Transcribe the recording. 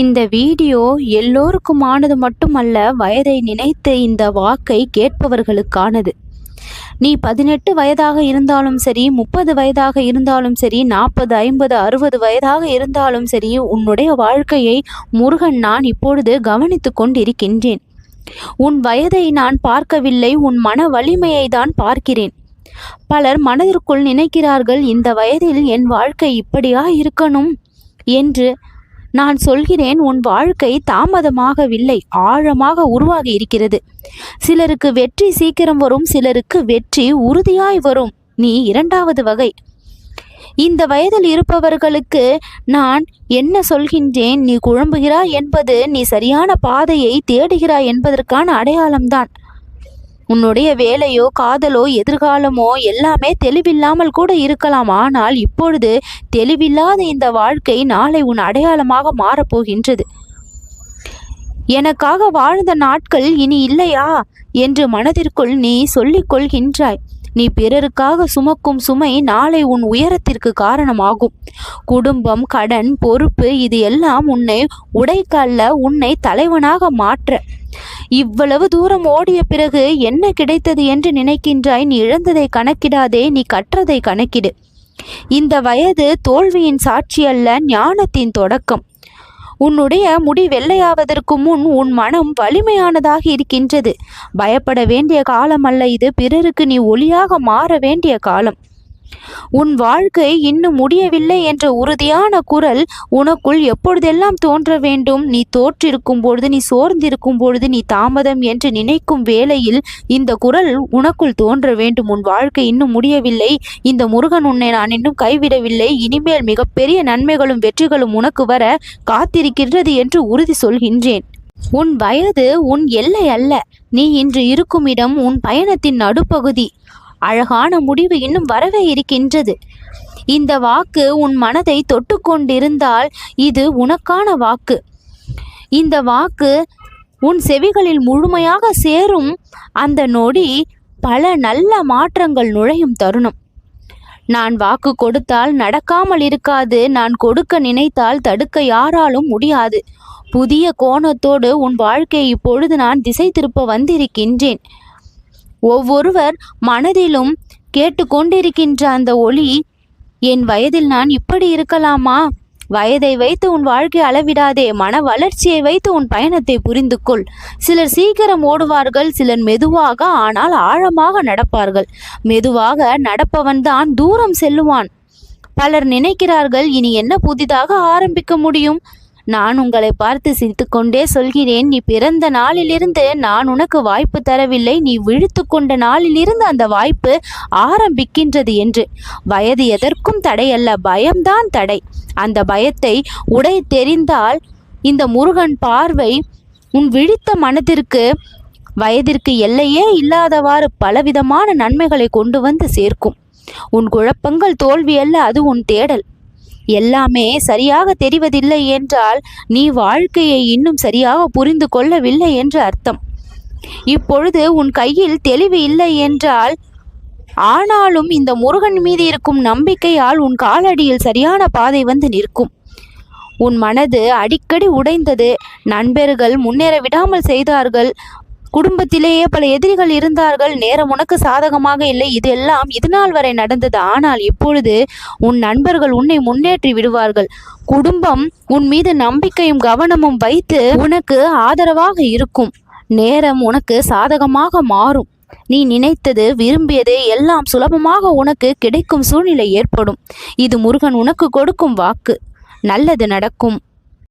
இந்த வீடியோ எல்லோருக்குமானது மட்டுமல்ல வயதை நினைத்து இந்த வாக்கை கேட்பவர்களுக்கானது. நீ பதினெட்டு வயதாக இருந்தாலும் சரி முப்பது வயதாக இருந்தாலும் சரி நாற்பது ஐம்பது அறுபது வயதாக இருந்தாலும் சரி உன்னுடைய வாழ்க்கையை முருகன் நான் இப்பொழுது கவனித்து கொண்டிருக்கின்றேன். உன் வயதை நான் பார்க்கவில்லை உன் மன வலிமையை தான் பார்க்கிறேன். பலர் மனதிற்குள் நினைக்கிறார்கள் இந்த வயதில் என் வாழ்க்கை இப்படியா இருக்கணும்? என்று நான் சொல்கிறேன் உன் வாழ்க்கை தாமதமாகவில்லை ஆழமாக உருவாகி இருக்கிறது சிலருக்கு வெற்றி சீக்கிரம் வரும் சிலருக்கு வெற்றி உறுதியாய் வரும். நீ இரண்டாவது வகை. இந்த வயதில் இருப்பவர்களுக்கு நான் என்ன சொல்கின்றேன் நீ குழம்புகிறாய் என்பது நீ சரியான பாதையை தேடுகிறாய் என்பதற்கான அடையாளம்தான். உன்னுடைய வேலையோ காதலோ எதிர்காலமோ எல்லாமே தெளிவில்லாமல் கூட இருக்கலாம். ஆனால் இப்பொழுது தெளிவில்லாத இந்த வாழ்க்கை நாளை உன் அடையாளமாக மாறப்போகின்றது எனக்காக வாழ்ந்த நாட்கள் இனி இல்லையா? என்று மனதிற்குள் நீ சொல்லிக் கொள்கின்றாய். நீ பிறருக்காக சுமக்கும் சுமை நாளை உன் உயரத்திற்கு காரணமாகும். குடும்பம் கடன் பொறுப்பு இது எல்லாம் உன்னை உடைக்கல்ல உன்னை தலைவனாக மாற்ற. இவ்வளவு தூரம் ஓடிய பிறகு என்ன கிடைத்தது என்று நினைக்கின்றாய்? நீ இழந்ததை கணக்கிடாதே நீ கற்றதை கணக்கிடு. இந்த வயது தோல்வியின் சாட்சி அல்ல ஞானத்தின் தொடக்கம். உன்னுடைய முடி வெள்ளையாவதற்கு முன் உன் மனம் வலிமையானதாக இருக்கின்றது. பயப்பட வேண்டிய காலம் அல்ல இது. பிறருக்கு நீ ஒளியாக மாற வேண்டிய காலம். உன் வாழ்க்கை இன்னும் முடியவில்லை என்ற உறுதியான குரல் உனக்குள் எப்பொழுதெல்லாம் தோன்ற வேண்டும்? நீ தோற்றிருக்கும் பொழுது நீ சோர்ந்திருக்கும் பொழுது நீ தாமதம் என்று நினைக்கும் வேளையில் இந்த குரல் உனக்குள் தோன்ற வேண்டும். உன் வாழ்க்கை இன்னும் முடியவில்லை. இந்த முருகன் உன்னை நான் இன்னும் கைவிடவில்லை. இனிமேல் மிகப்பெரிய நன்மைகளும் வெற்றிகளும் உனக்கு வர காத்திருக்கின்றது என்று உறுதி சொல்கின்றேன். உன் வயது உன் எல்லை அல்ல. நீ இன்று இருக்கும் இடம் உன் பயணத்தின் நடுப்பகுதி. அழகான முடிவு இன்னும் வரவே இருக்கின்றது. இந்த வாக்கு உன் மனதை தொட்டு கொண்டிருந்தால் இது உனக்கான வாக்கு. இந்த வாக்கு உன் செவிகளில் முழுமையாக சேரும். அந்த நொடி பல நல்ல மாற்றங்கள் நுழையும் தருணம். நான் வாக்கு கொடுத்தால் நடக்காமல் இருக்காது. நான் கொடுக்க நினைத்தால் தடுக்க யாராலும் முடியாது. புதிய கோணத்தோடு உன் வாழ்க்கையை இப்பொழுது நான் திசை திருப்ப வந்திருக்கின்றேன். ஒவ்வொருவர் மனதிலும் கேட்டுக்கொண்டிருக்கின்ற அந்த ஒளி என் வயதில் நான் இப்படி இருக்கலாமா? வயதை வைத்து உன் வாழ்க்கை அளவிடாதே மன வளர்ச்சியை வைத்து உன் பயணத்தை புரிந்து கொள் சிலர் சீக்கிரம் ஓடுவார்கள் சிலர் மெதுவாக ஆனால் ஆழமாக நடப்பார்கள். மெதுவாக நடப்பவன் தான் தூரம் செல்லுவான். பலர் நினைக்கிறார்கள் இனி என்ன புதிதாக ஆரம்பிக்க முடியும்? நான் உங்களை பார்த்து சிரித்துக்கொண்டே சொல்கிறேன் நீ பிறந்த நாளிலிருந்து நான் உனக்கு வாய்ப்பு தரவில்லை. நீ விழித்து கொண்ட நாளிலிருந்து அந்த வாய்ப்பு ஆரம்பிக்கின்றது என்று. வயது எதற்கும் தடையல்ல பயம்தான் தடை. அந்த பயத்தை உடை தெரிந்தால் இந்த முருகன் பார்வை உன் விழித்த மனதிற்கு வயதிற்கு எல்லையே இல்லாதவாறு பலவிதமான நன்மைகளை கொண்டு வந்து சேர்க்கும். உன் குழப்பங்கள் தோல்வி அல்ல அது உன் தேடல். எல்லாமே சரியாக தெரிவதில்லை என்றால் நீ வாழ்க்கையை இன்னும் சரியாக புரிந்து கொள்ளவில்லை என்று அர்த்தம். இப்பொழுது உன் கையில் தெளிவு இல்லை என்றால் ஆனாலும் இந்த முருகன் மீது இருக்கும் நம்பிக்கையால் உன் காலடியில் சரியான பாதை வந்து நிற்கும். உன் மனது அடிக்கடி உடைந்தது. நண்பர்கள் முன்னேற விடாமல் செய்தார்கள். குடும்பத்திலேயே பல எதிரிகள் இருந்தார்கள். நேரம் உனக்கு சாதகமாக இல்லை. இது எல்லாம் வரை நடந்தது. ஆனால் இப்பொழுது உன் நண்பர்கள் உன்னை முன்னேற்றி விடுவார்கள். குடும்பம் உன் மீது நம்பிக்கையும் கவனமும் வைத்து உனக்கு ஆதரவாக இருக்கும். நேரம் உனக்கு சாதகமாக மாறும். நீ நினைத்தது விரும்பியது எல்லாம் சுலபமாக உனக்கு கிடைக்கும் சூழ்நிலை ஏற்படும். இது முருகன் உனக்கு கொடுக்கும் வாக்கு. நல்லது நடக்கும்.